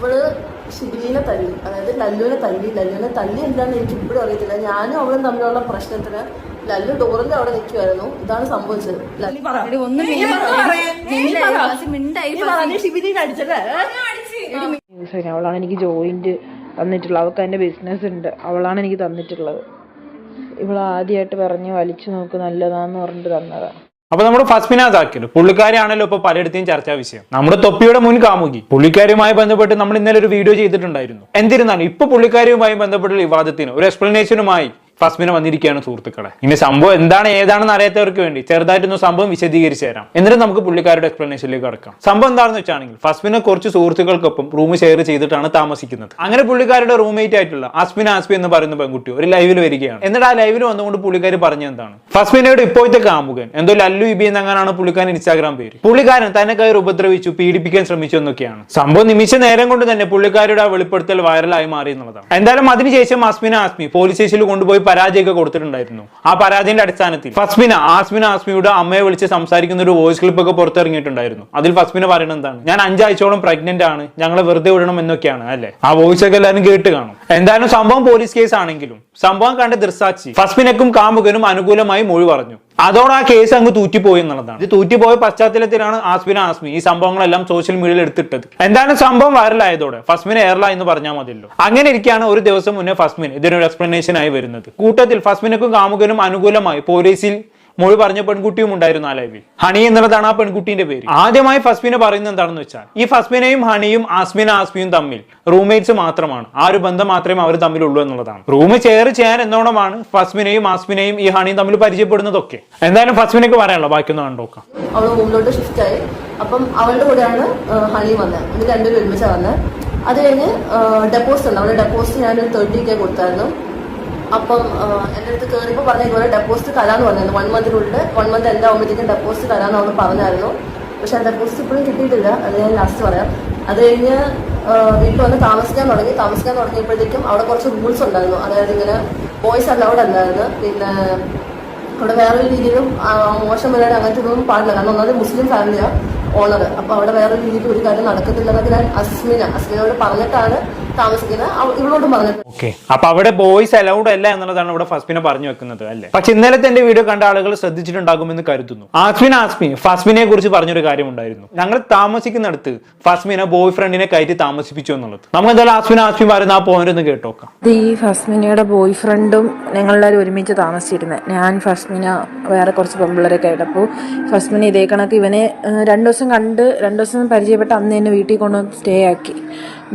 ഇവൾ ഷിബിലിനെ തല്ലി. അതായത് ലല്ലുവിനെ തല്ലി. ലല്ലുവിനെ തല്ലി എന്താണെന്ന് എനിക്ക് ഇപ്പോഴും അറിയത്തില്ല. ഞാനും അവളും തമ്മിലുള്ള പ്രശ്നത്തിന് ലല്ലു ഡോറിന്റെ അവിടെ നിൽക്കുമായിരുന്നു ഇതാണ് സംഭവിച്ചത്. അവളാണ് എനിക്ക് ജോയിന്റ് തന്നിട്ടുള്ളത്. അവൾക്ക് അതിന്റെ ബിസിനസ് ഉണ്ട്. അവളാണ് എനിക്ക് തന്നിട്ടുള്ളത്. ഇവൾ ആദ്യമായിട്ട് പറഞ്ഞ് വലിച്ചു നോക്ക് നല്ലതാന്ന് പറഞ്ഞിട്ട് തന്നതാ. അപ്പൊ നമ്മുടെ ഫസ്മിന സാക്കിർ പുള്ളിക്കാരിയാണല്ലോ ഇപ്പൊ പലയിടത്തെയും ചർച്ചാ വിഷയം. നമ്മുടെ തൊപ്പിയുടെ മുൻ കാമുകി. പുള്ളിക്കാരിയുമായി ബന്ധപ്പെട്ട് നമ്മൾ ഇന്നലെ ഒരു വീഡിയോ ചെയ്തിട്ടുണ്ടായിരുന്നു. എന്നിരുന്നാലും ഇപ്പൊ പുള്ളിക്കാരിയുമായി ബന്ധപ്പെട്ട വിവാദത്തിന് ഒരു എക്സ്പ്ലനേഷനുമായി ഫസ്മിന വന്നിരിക്കുകയാണ് സുഹൃത്തുക്കളെ. ഇനി സംഭവം എന്താണ് ഏതാണെന്ന് അറിയാത്തവർക്ക് വേണ്ടി ചെറുതായിട്ടൊന്ന് സംഭവം വിശദീകരിച്ചു തരാം. എന്നിട്ട് നമുക്ക് പുള്ളിക്കാരുടെ എക്സ്പ്ലനേഷനിലേക്ക് കടക്കാം. സംഭവം എന്താണെന്ന് വെച്ചാണെങ്കിൽ ഫസ്മിന കുറച്ച് സുഹൃത്തുക്കൾക്കൊപ്പം റൂം ഷെയർ ചെയ്തിട്ടാണ് താമസിക്കുന്നത്. അങ്ങനെ പുള്ളിക്കാരുടെ റൂംമേറ്റ് ആയിട്ടുള്ള അസ്മിൻ ആസ്മി എന്ന് പറയുന്ന പെൺകുട്ടി ഒരു ലൈവിൽ വരികയാണ്. എന്നിട്ട് ആ ലൈവിൽ വന്നുകൊണ്ട് പുള്ളിക്കാർ പറഞ്ഞ എന്താണ്? ഫസ്മിനയുടെ ഇപ്പോഴത്തെ കാമുകൻ എന്തോ ലല്ലു ഇബി എന്നങ്ങനാണ് പുള്ളിക്കാരൻ ഇൻസ്റ്റാഗ്രാം പേര്. പുള്ളിക്കാരൻ തന്നെ കയറി ഉപദ്രവിച്ചു പീഡിപ്പിക്കാൻ ശ്രമിച്ചു എന്നൊക്കെയാണ് സംഭവം നിമിഷ നേരം കൊണ്ട് തന്നെ പുള്ളിക്കാരുടെ ആ വെളിപ്പെടുത്തൽ വൈറലായി മാറി എന്നുള്ളതാണ്. എന്തായാലും അതിനുശേഷം അസ്മിൻ ആസ്മി പോലീസ് സ്റ്റേഷനിൽ കൊണ്ടുപോയി പരാതിയൊക്കെ കൊടുത്തിട്ടുണ്ടായിരുന്നു. ആ പരാതിന്റെ അടിസ്ഥാനത്തിൽ ഫസ്മിന ആസ്മിന ആസ്മിയുടെ അമ്മയെ വിളിച്ച് സംസാരിക്കുന്ന ഒരു വോയിസ് ക്ലിപ്പ് ഒക്കെ പുറത്തിറങ്ങിയിട്ടുണ്ടായിരുന്നു. അതിൽ ഫസ്മിന പറയുന്നത് എന്താണ്? ഞാൻ അഞ്ചാഴ്ചയോളം പ്രഗ്നന്റ് ആണ്. ഞങ്ങളെ വെറുതെ വിടണം എന്നൊക്കെയാണ് അല്ലെ? ആ വോയിസ് ഒക്കെ എല്ലാവരും കേട്ട് കാണും. എന്തായാലും സംഭവം പോലീസ് കേസ് ആണെങ്കിലും സംഭവം കണ്ട ദൃസാക്ഷി ഫസ്മിനക്കും കാമുകനും അനുകൂലമായി മൊഴി പറഞ്ഞു. അതോടെ ആ കേസ് അങ്ങ് തൂറ്റിപ്പോയി എന്നുള്ളതാണ്. ഇത് തൂറ്റിപ്പോയ പശ്ചാത്തലത്തിലാണ് ആസ്മിന ആസ്മി. ഈ സംഭവങ്ങളെല്ലാം സോഷ്യൽ മീഡിയയിൽ എടുത്തിട്ടത്. എന്താണ് സംഭവം വൈറലായതോടെ? ഫസ്മിൻ എയർല എന്ന് പറഞ്ഞാൽ മതിയല്ലോ. അങ്ങനെ ഇരിക്കുകയാണ് ഒരു ദിവസം മുന്നേ ഫസ്മിൻ. ഇതിനൊരു എക്സ്പ്ലനേഷൻ ആയി വരുന്നത്. കൂട്ടത്തിൽ ഫസ്മിനക്കും കാമുകനും അനുകൂലമായി പോലീസിൽ മൊഴി പറഞ്ഞ പെൺകുട്ടിയും ഉണ്ടായിരുന്നു ആ ലൈവിൽ ഹണി എന്നുള്ളതാണ് ആ പെൺകുട്ടിന്റെ പേര്. ആദ്യമായി ഫസ്മിനെ പറയുന്നത് എന്താണെന്ന് വെച്ചാൽ ഈ ഫസ്മിനയും ഹണിയും ആസ്മിന ആസ്മിയും തമ്മിൽ റൂംമേറ്റ്സ് മാത്രമാണ്. ആ ഒരു ബന്ധം മാത്രമേ അവർ തമ്മിലുള്ളൂ എന്നുള്ളതാണ്. റൂം ഷെയർ ചെയ്യാൻ എന്നോണമാണ് ഫസ്മിനെയും ആസ്മിനെയും ഈ ഹണിയും തമ്മിൽ പരിചയപ്പെടുന്നതൊക്കെ. എന്തായാലും ഫസ്മിനക്ക് പറയാനുള്ളൂ ബാക്കിയൊന്നും കണ്ടോക്കാം അവൾ റൂമിലോട്ട് ഷിഫ്റ്റ് ആയി. അപ്പം അവളുടെ കൂടെയാണ് ഹണി വന്നത്. രണ്ടുപേരും ഒരുമിച്ചാണ് വന്നത്. അത് കഴിഞ്ഞ് ഡെപ്പോസിറ്റ് ഉണ്ട് അവളുടെ ഡെപ്പോസിറ്റ് ഞാനൊരു തേർട്ടി കെ കൊടുത്തായിരുന്നു. അപ്പം എന്റെ അടുത്ത് കയറിയപ്പോൾ പറഞ്ഞ ഇതുപോലെ ഡെപ്പോസിറ്റ് തരാമെന്ന് പറഞ്ഞിരുന്നു. വൺ മന്തിനുള്ളിൽ വൺ മന്ത് എന്റെ ആകുമ്പോഴത്തേക്കും ഡെപ്പോസിറ്റ് തരാമെന്ന് അവർ പറഞ്ഞായിരുന്നു. പക്ഷെ ആ ഡെപ്പോസിറ്റ് ഇപ്പോഴും കിട്ടിയിട്ടില്ല. അത് ഞാൻ ലാസ്റ്റ് പറയാം. അത് കഴിഞ്ഞ് വീട്ടിൽ വന്ന് താമസിക്കാൻ തുടങ്ങി. താമസിക്കാൻ തുടങ്ങിയപ്പോഴത്തേക്കും അവിടെ കുറച്ച് റൂൾസ് ഉണ്ടായിരുന്നു. അതായത് ഇങ്ങനെ ബോയ്സ് അലൗഡ് അല്ലായിരുന്നു. പിന്നെ അവിടെ വേറൊരു രീതിയിലും മോശം പരിപാടി അങ്ങനത്തെ ഒന്നും പാടില്ല. കാരണം ഒന്നാമത് മുസ്ലിം ഫാമിലിയാണ് ഓണർ അപ്പോൾ അവിടെ വേറൊരു രീതിയിൽ ഒരു കാര്യം നടക്കത്തില്ല എന്നൊക്കെ ഞാൻ അസ്മിന അസ്മിനോട് പറഞ്ഞിട്ടാണ് താമസിക്കുന്നത് അവ- ഇവളോടും പറഞ്ഞിട്ട്. ഓക്കെ. അപ്പൊ അവിടെ ബോയ്സ് അലൗഡ് അല്ല എന്നുള്ളതാണ് ഇവിടെ ഫസ്മിനെ പറഞ്ഞു വെക്കുന്നത് അല്ലേ? പക്ഷെ ഇന്നലത്തെ എന്റെ വീഡിയോ കണ്ട ആളുകൾ ശ്രദ്ധിച്ചിട്ടുണ്ടാകുമെന്ന് കരുതുന്നു. ആസ്മിൻ ആസ്മി ഫസ്മിനെ കുറിച്ച് പറഞ്ഞൊരു കാര്യം ഉണ്ടായിരുന്നു. ഞങ്ങൾ താമസിക്കുന്നിടത്ത് ഫസ്മിനെ ബോയ് ഫ്രണ്ടിനെ കയറ്റി താമസിപ്പിച്ചു എന്നുള്ളത്. നമുക്ക് എന്തായാലും ആസ്മിൻ ആസ്മി പറയുന്ന ആ പോയിന്റ് ഒന്ന് കേട്ടോക്കാം. ഇത് ഈ ഫസ്മിനയുടെ ബോയ് ഫ്രണ്ടും ഞങ്ങളെല്ലാവരും ഒരുമിച്ച് താമസിച്ചിരുന്നത് ഞാൻ ഫസ്മിന വേറെ കുറച്ച് പെമ്പിള്ളേരൊക്കെ ആയിട്ടപ്പോൾ ഫസ്മിന ഇതേ കണക്ക് ഇവനെ രണ്ടു രണ്ട് ദിവസം കണ്ട് രണ്ടു ദിവസം പരിചയപ്പെട്ട് അന്ന് എന്നെ വീട്ടിൽ കൊണ്ടുവന്ന് സ്റ്റേ ആക്കി.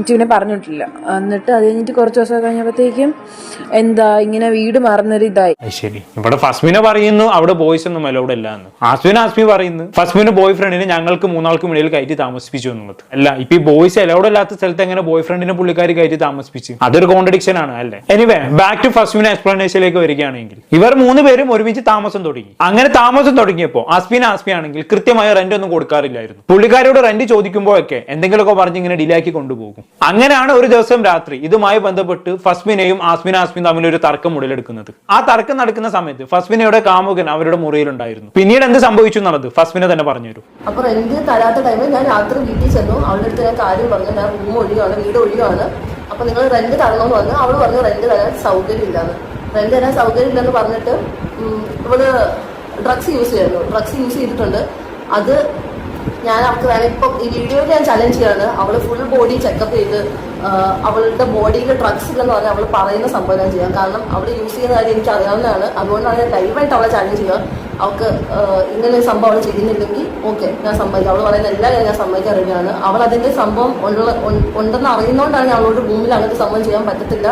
ഇവനെ പറഞ്ഞിട്ടില്ല. എന്നിട്ട് അത് കഴിഞ്ഞിട്ട് കുറച്ച് ദിവസം കഴിഞ്ഞപ്പോഴത്തേക്കും എന്താ ഇങ്ങനെ വീട് മാറുന്നൊരു ഇതായി. ശരി. ഇവിടെ ഫസ്മിന പറയുന്നു അവിടെ ബോയ്സ് ഒന്നും അലൗഡ് അല്ല എന്ന് ആസ്മിൻ ആസ്മി പറയുന്നു ഫസ്മിന് ബോയ് ഫ്രണ്ടിനെ ഞങ്ങൾക്ക് മൂന്നാൾക്കും ഇടയിൽ കയറ്റി താമസിപ്പിച്ചു എന്നുള്ളത്. അല്ല ഇപ്പൊ ഈ ബോയ്സ് അലൗഡ് അല്ലാത്ത സ്ഥലത്ത് എങ്ങനെ ബോയ് ഫ്രണ്ടിനെ പുള്ളിക്കാരി കയറ്റി താമസിപ്പിച്ചു? അതൊരു കോൺട്രഡിക്ഷൻ ആണ് അല്ലേ? എനിവേ ബാക്ക് ടു ഫസ്മിന് എക്സ്പ്ലനേഷനിലേക്ക് വരികയാണെങ്കിൽ ഇവർ മൂന്ന് പേരും ഒരുമിച്ച് താമസം തുടങ്ങി. അങ്ങനെ താമസം തുടങ്ങിയപ്പോൾ ആസ്മിൻ ആസ്മി ആണെങ്കിൽ കൃത്യമായ റെന്റ് ഒന്നും കൊടുക്കാറില്ലായിരുന്നു. പുള്ളിക്കാരോട് റെന്റ് ചോദിക്കുമ്പോഴൊക്കെ എന്തെങ്കിലുമൊക്കെ പറഞ്ഞ് ഇങ്ങനെ ഡിലാക്കി കൊണ്ടുപോകും. അങ്ങനെയാണ് ഒരു ദിവസം രാത്രി ഇതുമായി ബന്ധപ്പെട്ട് ഫസ്മിനെയും ആസ്മിൻ ആസ്മിൻ തമ്മിൽ ഒരു തർക്കം ഉടലെടുക്കുന്നത്. ആ തർക്കം നടക്കുന്ന സമയത്ത് ഫസ്മിനയുടെ കാമുകൻ അവരുടെ മുറിയിലുണ്ടായിരുന്നു. പിന്നീട് എന്ത് സംഭവിച്ചു എന്നുള്ളത് ഫസ്മിന തന്നെ പറഞ്ഞു തരും. അപ്പൊ റെന്റ് തരാത്ത ടൈമിൽ ഞാൻ രാത്രി വീട്ടിൽ ചെന്നു. അവളുടെ അടുത്ത് ഞാൻ കാര്യം പറഞ്ഞു. ഞാൻ റൂം ഒഴിയാണ് വീട് ഒഴിയാണ് അപ്പൊ നിങ്ങൾ റെന്റ് തരണമെന്ന് പറഞ്ഞു. അവൾ പറഞ്ഞു റെന്റ് തരാൻ സൗകര്യം ഇല്ലാന്ന് റെന്റ് തരാൻ സൗകര്യം ഇല്ലെന്ന് പറഞ്ഞിട്ട് ഇവൾ ഡ്രഗ്സ് യൂസ് ചെയ്യുന്നു. ഡ്രഗ്സ് യൂസ് ചെയ്തിട്ടുണ്ട്. അത് ഞാൻ അവൾക്ക് വേണം ഇപ്പം ഈ വീഡിയോയിൽ ഞാൻ ചലഞ്ച് ചെയ്യാണ്. അവൾ ഫുൾ ബോഡി ചെക്കപ്പ് ചെയ്ത് അവളുടെ ബോഡിയിൽ ഡ്രഗ്സ് ഇല്ലെന്ന് പറഞ്ഞാൽ അവൾ പറയുന്ന സംഭവം ഞാൻ ചെയ്യാം. കാരണം അവൾ യൂസ് ചെയ്യുന്ന കാര്യം എനിക്ക് അറിയാവുന്നതാണ്. അതുകൊണ്ടാണ് ഞാൻ ലൈവായിട്ട് അവളെ ചലഞ്ച് ചെയ്യുക. അവൾക്ക് ഇങ്ങനെ ഒരു സംഭവം അവൾ ചെയ്യുന്നില്ലെങ്കിൽ ഓക്കെ ഞാൻ സമ്മതിക്കാം. അവൾ പറയുന്ന എല്ലാ കാര്യം ഞാൻ സമ്മതിക്കാൻ റെഡിയാണ് അവൾ അതിന്റെ സംഭവം ഉള്ള ഉണ്ടെന്ന് അറിയുന്നതുകൊണ്ടാണ് അവളോട് ഭൂമിയിൽ അങ്ങനത്തെ സംഭവം ചെയ്യാൻ പറ്റത്തില്ല.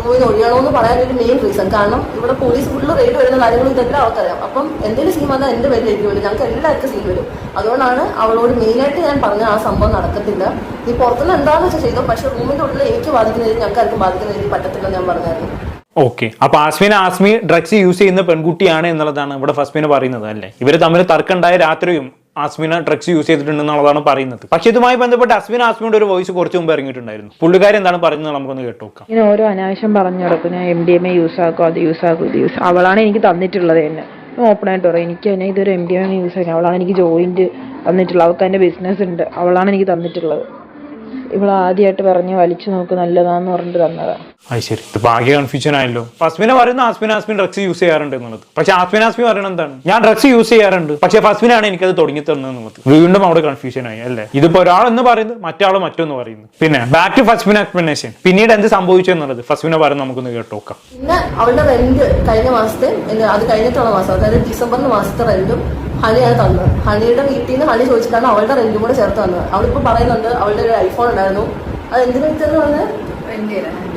റൂമിൽ ഒഴിയണമെന്ന് ഒരു മെയിൻ റീസൺ കാരണം ഇവിടെ പോലീസ് ഫുള്ള് റെയ്ഡ് വരുന്ന കാര്യങ്ങളും ഇതെല്ലാം അവർക്കറിയാം അപ്പം എന്തെങ്കിലും സീൻ വന്നാൽ എന്റെ പേരിലേക്ക് വരും ഞങ്ങൾക്ക് എല്ലാവർക്കും സീൻ വരും. അതുകൊണ്ടാണ് അവളോട് മെയിനായിട്ട് ഞാൻ പറഞ്ഞ ആ സംഭവം നടക്കത്തില്ല. നീ പുറത്തുനിന്ന് എന്താണെന്ന് വെച്ചാൽ ചെയ്തു. പക്ഷെ റൂമിന്റെ ഉള്ളിൽ എനിക്ക് ബാധിക്കുന്ന രീതി ഞങ്ങൾക്ക് ആർക്കും ബാധിക്കുന്ന രീതി പറ്റത്തില്ല ഞാൻ പറഞ്ഞായിരുന്നു. ഓക്കെ. അപ്പൊ ആസ്മിൻ ആസ്മി ഡ്രഗ്സ് യൂസ് ചെയ്യുന്ന പെൺകുട്ടിയാണ് എന്നുള്ളതാണ് ഇവിടെ ഫസ്മിന പറയുന്നത് അല്ലേ? ഇവർ തമ്മിൽ തർക്കമുണ്ടായ രാത്രിയും ആസ്മിന ഡ്രഗ്സ് യൂസ് ചെയ്തിട്ടുണ്ടെന്നുള്ളതാണ് പറയുന്നത്. പക്ഷേ ഇതുമായി ബന്ധപ്പെട്ട് അസ്മിൻ ആസ്മിയുടെ ഒരു വോയിസ് കുറച്ച് മുമ്പ് ഇറങ്ങിയിട്ടുണ്ടായിരുന്നു. പുള്ളിക്കാരി എന്താണ് പറയുന്നത് നമുക്കൊന്ന് കേട്ടോക്കാം ഇങ്ങനെ ഓരോ അനാവശ്യം പറഞ്ഞു നടക്കും ഞാൻ M D M A use ആക്കും അത് യൂസ് ആക്കും ഇത് യൂസ് അവളാണ് എനിക്ക് തന്നിട്ടുള്ളത് തന്നെ ഓപ്പൺ ആയിട്ട് പറയും. എനിക്ക് തന്നെ ഇതൊരു എം ഡി ആണ് യൂസ് ആക്കി അവളാണ് എനിക്ക് ജോയിന്റ് തന്നിട്ടുള്ളത്. അവൾക്ക് അതിന്റെ ബിസിനസ് ഉണ്ട്. അവളാണ് എനിക്ക് തന്നിട്ടുള്ളത്. ഇവൾ ആദ്യമായിട്ട് പറഞ്ഞ് വലിച്ചു നോക്ക് നല്ലതാന്ന് പറഞ്ഞിട്ട് തന്നതാ. അത് ശരി. ഇതിപ്പോ ആകെ കൺഫ്യൂഷൻ ആയല്ലോ. ഫസ്മിനെ പറയുന്ന ആസ്മിൻ ആസ്മിൻ ഡ്രഗ്സ് യൂസ് ചെയ്യാറുണ്ട് എന്നുള്ളത്. പക്ഷെ ആസ്മിൻ ആസ്മിൻ പറയുന്നത് എന്താണ്? ഞാൻ ഡ്രഗ്സ് യൂസ് ചെയ്യാറുണ്ട്. പക്ഷെ ഫസ്മിനാണ് എനിക്കത് തുടങ്ങി തന്നത് എന്നുള്ളത്. വീണ്ടും അവിടെ കൺഫ്യൂഷൻ ആയി അല്ലേ? ഇതിപ്പോ ഒരാൾ എന്ന് പറയുന്നത് മറ്റാൾ മറ്റൊന്ന് പറയുന്നു. പിന്നെ ബാക്ക് ടു ഫസ്മിൻ എക്സ്പ്ലനേഷൻ പിന്നീട് എന്ത് സംഭവിച്ചു എന്നുള്ളത് ഫസ്മിന പറയുന്നത് നമുക്കൊന്ന് കേട്ടോക്കാം പിന്നെ അവളുടെ റെന്റ് കഴിഞ്ഞ മാസത്തെ അത് കഴിഞ്ഞിട്ടുള്ള മാസം അതായത് ഡിസംബറിന്റെ മാസത്തെ റെന്റും ഹണിയാണ് തന്നത്. ഹണിയുടെ വീട്ടിൽ നിന്ന് ഹണി ചോദിച്ചിട്ടാണ് അവളുടെ റെന്റും കൂടെ ചേർത്ത് തന്നത്. അവളിപ്പോ പറയുന്നുണ്ട് അവളുടെ ഒരു ഐഫോൺ ഉണ്ടായിരുന്നു. അത് എന്തിനു വിറ്റെന്ന് പറഞ്ഞ്?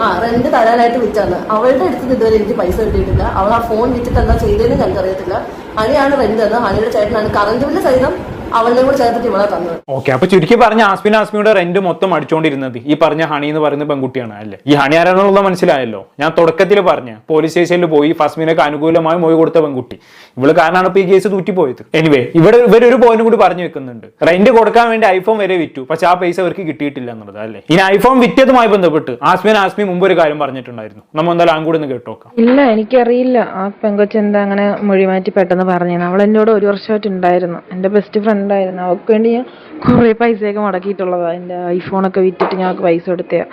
ആ റെന്റ് തരാനായിട്ട് വിറ്റാണ്. അവളുടെ അടുത്ത് ഇതുവരെ എനിക്ക് പൈസ കിട്ടിയിട്ടില്ല. അവൾ ആ ഫോൺ വിറ്റിട്ട് എന്താ ചെയ്തതെന്ന് ഞങ്ങൾക്ക് അറിയത്തില്ല ഹണിയാണ് റെന്റ് തന്നത്. ഹണിയുടെ ചേട്ടനാണ്. കറണ്ട് ബില്ല് സഹിതം അവളുടെ കൂടെ ചേർത്തിട്ട് ഇവളെ തന്നത് ഓക്കെ അപ്പൊ ചുരുക്കി പറഞ്ഞ ആസ്മിൻ ആസ്മിയുടെ റെന്റ് മൊത്തം അടിച്ചോണ്ടിരുന്നത്. ഈ പറഞ്ഞ ഹണി എന്ന് പറയുന്ന പെൺകുട്ടിയാണ് അല്ലേ? ഈ ഹണി ആരാണെന്നുള്ളത് മനസ്സിലായല്ലോ. ഞാൻ തുടക്കത്തിൽ പറഞ്ഞ പോലീസ് സ്റ്റേഷനിൽ പോയി ഫസ്മിനൊക്കെ അനുകൂലമായി മൊഴി കൊടുത്ത പെൺകുട്ടി. ഇവൾ കാരണമാണ് ഇപ്പൊ ഈ കേസ് തൂറ്റിപ്പോയത്. എനിവേ ഇവിടെ ഇവരൊരു പോയിന്റ് കൂടി പറഞ്ഞു വെക്കുന്നുണ്ട്. റെന്റ് കൊടുക്കാൻ വേണ്ടി ഐഫോൺ വരെ വിറ്റു. പക്ഷെ ആ പൈസ അവർക്ക് കിട്ടിയിട്ടില്ല എന്നുള്ളത് അല്ലേ? ഇനി ഐഫോൺ വിറ്റതുമായി ബന്ധപ്പെട്ട് ആസ്മിൻ ആസ്മി മുമ്പ് ഒരു കാര്യം പറഞ്ഞിട്ടുണ്ടായിരുന്നു. നമ്മൾ എന്തായാലും ആൺ കൂടി ഒന്ന് കേട്ടോക്കാം. ഇല്ല എനിക്കറിയില്ല. ആ പെങ്കൊച്ച് എന്താ അങ്ങനെ മൊഴി മാറ്റി പെട്ടെന്ന് പറഞ്ഞു അവൾ എന്നോട് ഒരു വർഷമായിട്ടുണ്ടായിരുന്നു എന്റെ എന്റെ ബെസ്റ്റ് ഫ്രണ്ട് ആയിരുന്നു അവൾക്ക് വേണ്ടി ഞാൻ കുറേ പൈസയൊക്കെ മുടക്കിയിട്ടുള്ളതാണ് എന്റെ ഐഫോണൊക്കെ വിറ്റിട്ട് ഞങ്ങൾക്ക് പൈസ കൊടുത്തയാ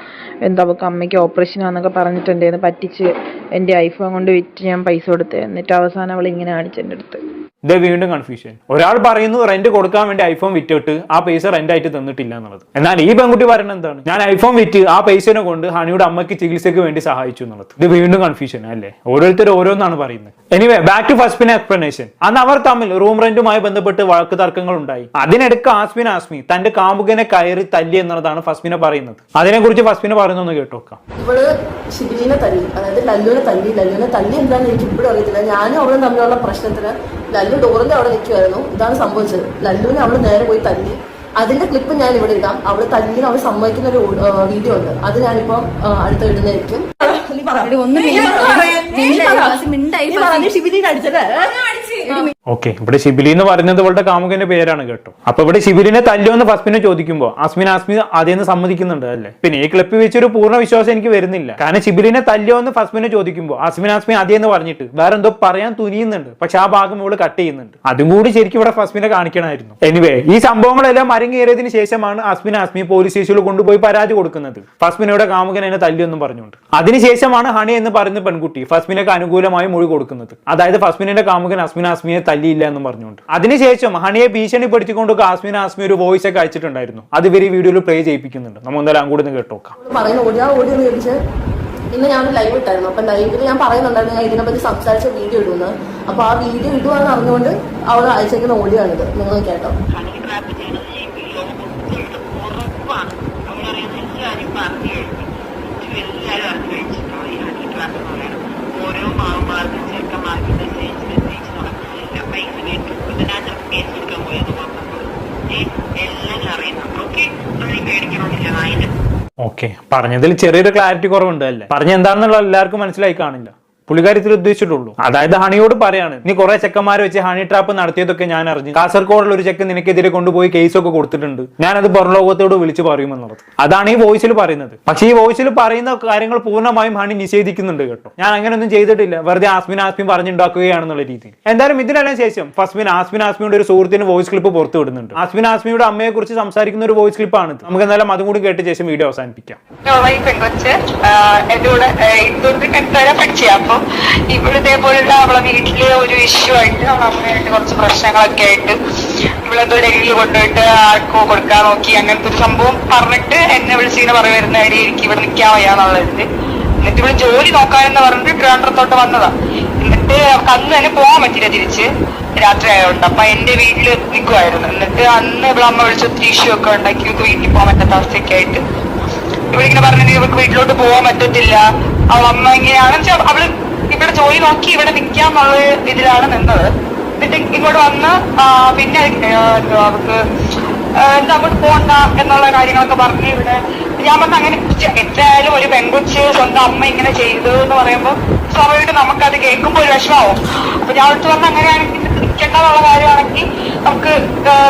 എന്താ അവൾക്ക് അമ്മയ്ക്ക് ഓപ്പറേഷനാന്നൊക്കെ പറഞ്ഞിട്ടുണ്ടായിരുന്നു പറ്റിച്ച് എന്റെ ഐഫോൺ കൊണ്ട് വിറ്റ് ഞാൻ പൈസ കൊടുത്തേ. എന്നിട്ട് അവസാനം അവൾ ഇങ്ങനെ കാണിച്ചു എന്റെ അടുത്ത്. ഇത് വീണ്ടും കൺഫ്യൂഷൻ ഒരാൾ പറയുന്നു റെന്റ് കൊടുക്കാൻ വേണ്ടി ഐഫോൺ വിറ്റിട്ട് ആ പൈസ റെന്റ് ആയിട്ട് തന്നിട്ടില്ല എന്നുള്ളത്. എന്നാൽ ഈ പെൺകുട്ടി പറയുന്നത് എന്താണ്? ഞാൻ ഐഫോൺ വിറ്റ് ആ പൈസനെ കൊണ്ട് ഹണിയുടെ അമ്മയ്ക്ക് ചികിത്സയ്ക്ക് വേണ്ടി സഹായിച്ചു എന്നുള്ളത്. ഇത് വീണ്ടും കൺഫ്യൂഷൻ അല്ലേ? ഓരോരുത്തർ ഓരോന്നാണ് പറയുന്നത്. എനിവേ ബാക്ക് ടു ഫസ്റ്റിൻ എക്സ്പ്ലനേഷൻ അന്ന് അവർ തമ്മിൽ റൂം റെന്റുമായി ബന്ധപ്പെട്ട് വഴക്ക് തർക്കങ്ങൾ ഉണ്ടായി. അതിനിടക്ക് ആസ്മിൻ ആസ്മി തന്റെ കാമുകനെ കയറി തല്ലി എന്നുള്ളതാണ് ഫസ്മിനെ പറയുന്നത്. അതിനെക്കുറിച്ച് ഫസ്മിനെ പറയുന്നൊന്ന് കേട്ടോക്കാം. ഇവൾ ഷിബിലിനെ തല്ലി അതായത് തല്ലി തല്ലി എന്താണെന്ന് എനിക്ക് ഇപ്പോഴും അറിയത്തില്ല. ഞാനും അവളും തമ്മിലുള്ള പ്രശ്നത്തിന് ലല്ലു ഡോറിന്റെ അവിടെ നിൽക്കുമായിരുന്നു ഇതാണ് സംഭവിച്ചത്. ലല്ലുവിനെ അവൾ നേരെ പോയി തല്ലി. അതിന്റെ ക്ലിപ്പ് ഞാൻ ഇവിടെ ഇടാം. അവൾ തല്ലിന് അവൾ സമ്മതിക്കുന്ന ഒരു വീഡിയോ ഉണ്ട്. അത് ഞാനിപ്പം അടുത്ത് ഇടുന്നതായിരിക്കും. നീ പറ. ഒന്നും നീ പറ. നീ പറ. മിണ്ടായി നീ ഓക്കെ. ഇവിടെ ശിബിലി എന്ന് പറയുന്നത് ഇവളുടെ കാമുകന്റെ പേരാണ് കേട്ടോ. അപ്പൊ ഇവിടെ ശിബിലിനെ തല്ലുമെന്ന് ഫസ്മിനെ ചോദിക്കുമ്പോൾ അസ്മിൻ ആസ്മി അതേന്ന് സമ്മതിക്കുന്നുണ്ട് അല്ലേ? പിന്നെ ഈ ക്ലിപ്പ് വെച്ചൊരു പൂർണ വിശ്വാസം എനിക്ക് വരുന്നില്ല. കാരണം ശിബിലിനെ തല്ലുമെന്ന് ഫസ്മിനെ ചോദിക്കുമ്പോൾ ആസ്മിൻ ആസ്മി അതേന്ന് പറഞ്ഞിട്ട് വേറെ എന്തോ പറയാൻ തുനിയുന്നുണ്ട്. പക്ഷെ ആ ഭാഗം ഇവൾ കട്ട് ചെയ്യുന്നുണ്ട്. അതും കൂടി ശരിക്കും ഇവിടെ ഫസ്മിനെ കാണിക്കണമായിരുന്നു. എനിവേ ഈ സംഭവങ്ങളെല്ലാം അരങ്ങേറിയതിന് ശേഷമാണ് അസ്മിൻ ആസ്മി പോലീസ് സ്റ്റേഷനിൽ കൊണ്ടുപോയി പരാതി കൊടുക്കുന്നത്. ഫസ്മിനയുടെ കാമുകൻ എന്നെ തല്ലിയെന്നും പറഞ്ഞുകൊണ്ട്. അതിനുശേഷമാണ് ഹണി എന്ന് പറയുന്ന പെൺകുട്ടി ഫസ്മിനൊക്കെ അനുകൂലമായി മൊഴി കൊടുക്കുന്നത്. അതായത് ഫസ്മിനെ കാമുകൻ അസ്മിൻ ആസ്മിയെ തല്ലിയില്ല എന്ന് പറഞ്ഞുകൊണ്ട്. അതിനുശേഷം ഹണിയെ ഭീഷണിപ്പെടുത്തിക്കൊണ്ടൊക്കെ ആസ്മിൻ ആസ്മി ഒരു വോയിസ് ഒക്കെ അയച്ചിട്ടുണ്ടായിരുന്നു. അത് ഇവർ ഈ വീഡിയോയിൽ പ്ലേ ചെയ്യിപ്പിക്കുന്നുണ്ട്. നമ്മൾ എന്തായാലും അങ്ങോട്ട് നിന്ന് കേട്ടോക്കാം ഇന്ന് ഞാൻ ലൈവ് ഇട്ടായിരുന്നു. അപ്പൊ ലൈവിൽ ഞാൻ പറയുന്നുണ്ടായിരുന്നു ഞാൻ ഇതിനെപ്പറ്റി സംസാരിച്ച വീഡിയോ ഇടുന്നു. അപ്പൊ ആ വീഡിയോ ഇടുവാന്ന് അറിഞ്ഞുകൊണ്ട് അവൾ അയച്ചേക്കുന്ന ഓടിയാണിത് നിങ്ങൾ കേട്ടോ ഹണി ട്രാപ്പ് ചെയ്തത് ചെയ്യിപ്പില്ലോ ഉറപ്പാണ് നമ്മളറിയുന്ന എല്ലാവരും പറഞ്ഞു കഴിഞ്ഞു എല്ലാവരും അറിഞ്ഞു കഴിച്ചിട്ടുള്ള ഈ ഹണി ട്രാപ്പ് എന്ന് പറയുന്നത് ഓരോ മാവുമാർക്കും ചെറുക്കന്മാർക്കും മെസ്സേജ് മെസ്സേജ് നടക്കുന്നില്ല പൈസ കേട്ടു ഇതിനകത്ത് കേസ് എടുക്കാൻ പോയത് വന്നപ്പോൾ എല്ലാം അറിയുന്നുണ്ട് ഓക്കെ അതിന് പേടിക്കണമെന്നില്ല നായിന് ഓക്കെ പറഞ്ഞതിൽ ചെറിയൊരു ക്ലാരിറ്റി കുറവുണ്ട് അല്ലേ? പറഞ്ഞ എന്താണെന്നുള്ള എല്ലാവർക്കും മനസ്സിലായി കാണില്ല. പുള്ളിക്കാര്യത്തിൽ ഉദ്ദേശിച്ചിട്ടുള്ളൂ. അതായത് ഹണിയോട് പറയാണ് നീ കുറെ ചെക്കന്മാരെ വെച്ച് ഹണി ട്രാപ്പ് നടത്തിയതൊക്കെ ഞാൻ അറിഞ്ഞു. കാസർഗോഡിൽ ഒരു ചെക്ക് നിനക്കെതിരെ കൊണ്ടുപോയി കേസൊക്കെ കൊടുത്തിട്ടുണ്ട്. ഞാനത് പുറലോകത്തോട് വിളിച്ചു പറയുമെന്നുള്ളത്. അതാണ് ഈ വോയിസിൽ പറയുന്നത്. പക്ഷേ ഈ വോയിസിൽ പറയുന്ന കാര്യങ്ങൾ പൂർണമായും ഹണി നിഷേധിക്കുന്നുണ്ട് കേട്ടോ. ഞാൻ അങ്ങനെയൊന്നും ചെയ്തിട്ടില്ല. വെറുതെ ആസ്മിൻ ആസ്മിൻ പറഞ്ഞുണ്ടാക്കുകയാണെന്നുള്ള രീതിയിൽ. എന്തായാലും ഇതിനെല്ലാം ശേഷം ഫസ്മിൻ ആസ്മിൻ ആസ്മിയുടെ ഒരു സുഹൃത്തിന് വോയിസ് ക്ലിപ്പ് പുറത്തു വിടുന്നുണ്ട്. ആസ്മിൻ ആസ്മിയുടെ അമ്മയെ കുറിച്ച് സംസാരിക്കുന്ന ഒരു വോയിസ് ക്ലിപ്പാണ് നമുക്ക് എന്തായാലും അതും കൂടി കേട്ട ശേഷം വീഡിയോ അവസാനിപ്പിക്കാം. ഈ പെങ്കൊച്ച് എന്റെ കൂടെ ഇതുകൊണ്ട് എന്തായാലും പഠിച്ചേ? അപ്പൊ ഇവിടെ ഇതേപോലുള്ള അവളെ വീട്ടിൽ ഒരു ഇഷ്യൂ ആയിട്ട് അവളെ അമ്മയായിട്ട് കുറച്ച് പ്രശ്നങ്ങളൊക്കെ ആയിട്ട് ഇവളെന്തോ ഡൽഹിയിൽ കൊണ്ടുപോയിട്ട് ആർക്കോ കൊടുക്കാൻ നോക്കി അങ്ങനത്തെ ഒരു സംഭവം പറഞ്ഞിട്ട് എന്നെ വിളിച്ചിങ്ങനെ പറയുമായിരുന്നു കാര്യം എനിക്ക് ഇവിടെ നിൽക്കാൻ വയ്യാന്നുള്ളത് എന്നിട്ട് ഇവിടെ ജോലി നോക്കാനെന്ന് പറഞ്ഞിട്ട് ട്രിവാൻഡ്രത്തോട്ട് വന്നതാ. എന്നിട്ട് അവർക്ക് അന്ന് തന്നെ പോകാൻ പറ്റില്ല തിരിച്ച്. രാത്രി ആയതുകൊണ്ട്. അപ്പൊ എന്റെ വീട്ടിൽ നിൽക്കുമായിരുന്നു എന്നിട്ട് അന്ന് ഇവിടെ അമ്മ വിളിച്ച് ഒത്തിരി ഇഷ്യൂ ഒക്കെ ഉണ്ടാക്കി. ഇവൾക്ക് വീട്ടിൽ പോകാൻ പറ്റാത്ത അവസ്ഥയൊക്കെ ആയിട്ട്. ഇവിടെ ഇങ്ങനെ പറഞ്ഞിട്ട് ഇവർക്ക് വീട്ടിലോട്ട് പോകാൻ പറ്റത്തില്ല. അവളമ്മ ഇങ്ങനെയാണെന്ന് ഇങ്ങനെയാണ്. വെച്ചാൽ അവൾ ഇവിടെ ജോലി നോക്കി ഇവിടെ നിൽക്കാന്നുള്ള ഇതിലാണ് നിന്നത്. എന്നിട്ട് ഇങ്ങോട്ട് വന്ന് പിന്നെ അവർക്ക് എന്താ അങ്ങോട്ട് പോണ്ട എന്നുള്ള കാര്യങ്ങളൊക്കെ പറഞ്ഞ് ഇവിടെ. ഞാൻ പറഞ്ഞ അങ്ങനെ എന്തായാലും ഒരു പെൺകുച്ച് സ്വന്തം അമ്മ ഇങ്ങനെ ചെയ്തു എന്ന് പറയുമ്പോൾ സ്വാഭാവികമായിട്ട് നമുക്കത് കേൾക്കുമ്പോൾ ഒരു വിഷമാവും അപ്പൊ ഞാൻ അടുത്ത് പറഞ്ഞ അങ്ങനെയാണെങ്കിൽ നിൽക്കേണ്ടതുള്ള കാര്യമാണെങ്കിൽ നമുക്ക്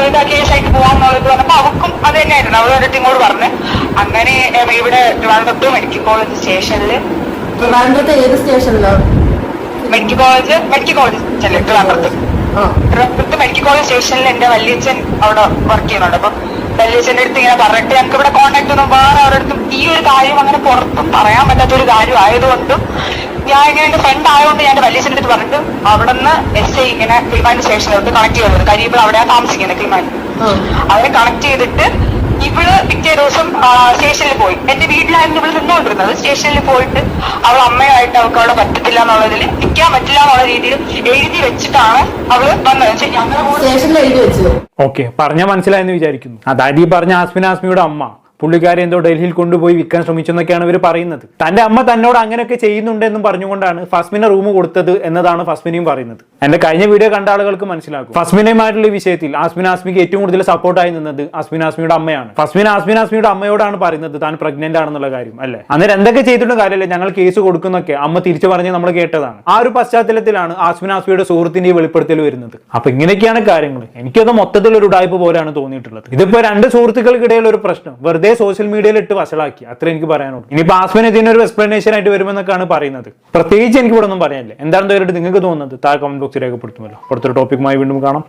ഇതാ കേസായിട്ട് പോകാന്നുള്ളത് പറഞ്ഞപ്പോ അവർക്കും അത് തന്നെയായിരുന്നു. എന്നിട്ട് ഇങ്ങോട്ട് പറഞ്ഞ്. അങ്ങനെ ഇവിടെ ട്രിവാൻഡ്രത്ത് മെഡിക്കൽ കോളേജ് സ്റ്റേഷനിൽ ട്രിവാൻഡ്രത്തെ ഏത് സ്റ്റേഷനിലാണ് മെഡിക്കൽ കോളേജ് മെഡിക്കൽ കോളേജ് അല്ലേ ട്രിവാൻഡ്രത്ത് മെഡിക്കൽ കോളേജ് സ്റ്റേഷനിൽ എന്റെ വല്യച്ഛൻ അവിടെ വർക്ക് ചെയ്യുന്നുണ്ട്. അപ്പൊ വല്യച്ഛന്റെ അടുത്ത് ഇങ്ങനെ പറഞ്ഞിട്ട് ഞങ്ങൾക്ക് ഇവിടെ കോണ്ടാക്ട് ഒന്നും വേറെ അവരടുത്തും ഈ ഒരു കാര്യം അങ്ങനെ പുറത്തും പറയാൻ പറ്റാത്ത ഒരു കാര്യം ആയതുകൊണ്ടും ഞാൻ ഇങ്ങനെ എന്റെ ഫ്രണ്ട് ആയതുകൊണ്ട് ഞാൻ വല്യച്ഛന്റെ അടുത്ത് പറഞ്ഞിട്ട് അവിടെ നിന്ന് എസ് ഐ ഇങ്ങനെ കിളിമാന്റെ സ്റ്റേഷനിലോട്ട് കണക്ട് ചെയ്തത് കരിയപ്പോൾ അവിടെയാണ് താമസിക്കുന്നത് കിളിമാൻ അവരെ കണക്ട് ചെയ്തിട്ട് ഇവൾ പിറ്റേ ദിവസം ആ, സ്റ്റേഷനിൽ പോയി. എന്റെ വീട്ടിലായിരുന്നു ഇവൾ നിന്നുകൊണ്ടിരുന്നത്. സ്റ്റേഷനിൽ പോയിട്ട് അവൾ അമ്മയായിട്ട് അവൾക്ക് അവിടെ പറ്റത്തില്ല എന്നുള്ളതിൽ നിൽക്കാൻ പറ്റില്ല എന്നുള്ള രീതിയിൽ എഴുതി വെച്ചിട്ടാണ് അവൾ വന്നത്. ഞങ്ങളുടെ സ്റ്റേഷനിൽ എഴുതി വെച്ചു ഓക്കെ. പറഞ്ഞാൽ മനസ്സിലായെന്ന് വിചാരിക്കുന്നു. അതായത് ഈ പറഞ്ഞ ആസ്മിൻ ആസ്മിയുടെ അമ്മ. പുള്ളിക്കാരെ എന്തോ ഡൽഹിയിൽ കൊണ്ടുപോയി വിൽക്കാൻ ശ്രമിച്ചു എന്നൊക്കെയാണ് ഇവർ പറയുന്നത്. തന്റെ അമ്മ തന്നോട് അങ്ങനെയൊക്കെ ചെയ്യുന്നുണ്ട് എന്നും പറഞ്ഞുകൊണ്ടാണ് ഫസ്മിനെ റൂം കൊടുത്തത് എന്നതാണ് ഫസ്മിനെയും പറയുന്നത്. എന്റെ കഴിഞ്ഞ വീഡിയോ കണ്ട ആളുകൾക്ക് മനസ്സിലാക്കും. ഫസ്മിനയുമായിട്ടുള്ള ഈ വിഷയത്തിൽ ആസ്മിൻ ആസ്മിക്ക് ഏറ്റവും കൂടുതൽ സപ്പോർട്ടായി നിന്നത് ആസ്മിൻ ആസ്മിയുടെ അമ്മയാണ്. ഫസ്മിൻ ആസ്മിൻ ആസ്മിയുടെ അമ്മയോടാണ് പറയുന്നത് താൻ പ്രഗ്നന്റ് ആണെന്നുള്ള കാര്യം അല്ലെ? അന്നേരം എന്തൊക്കെ ചെയ്തിട്ടുള്ള കാര്യമല്ലേ ഞങ്ങൾ കേസ് കൊടുക്കുന്നൊക്കെ അമ്മ തിരിച്ചു പറഞ്ഞ് നമ്മൾ കേട്ടതാണ്. ആ ഒരു പശ്ചാത്തലത്തിലാണ് ആസ്മിൻ ആസ്മിയുടെ സുഹൃത്തിന്റെ വെളിപ്പെടുത്തൽ വരുന്നത്. അപ്പൊ ഇങ്ങനെയൊക്കെയാണ് കാര്യങ്ങൾ എനിക്കത് മൊത്തത്തിൽ ഒരു ഉടായ്പ പോലെയാണ് തോന്നിയിട്ടുള്ളത്. ഇതിപ്പോ രണ്ട് സുഹൃത്തുക്കൾക്കിടയിൽ ഒരു പ്രശ്നം. വെറുതെ സോഷ്യൽ മീഡിയയിൽ ഇട്ട് വഷളാക്കി. അത്ര എനിക്ക് പറയാനുള്ളൂ. ഇനി ആസ്മിൻ ഒരു എക്സ്പ്ലനേഷൻ ആയിട്ട് വരുമെന്നൊക്കെയാണ് പറയുന്നത്. പ്രത്യേകിച്ച് എനിക്ക് ഇവിടെ ഒന്നും പറയാനില്ല. എന്താണെന്ന് കയറിയിട്ട് നിങ്ങൾക്ക് തോന്നുന്നത്? താഴെ കമന്റ് ബോക്സിൽ രേഖപ്പെടുത്തുമല്ലോ. അടുത്തൊരു ടോപ്പിക്കുമായി വീണ്ടും കാണാം.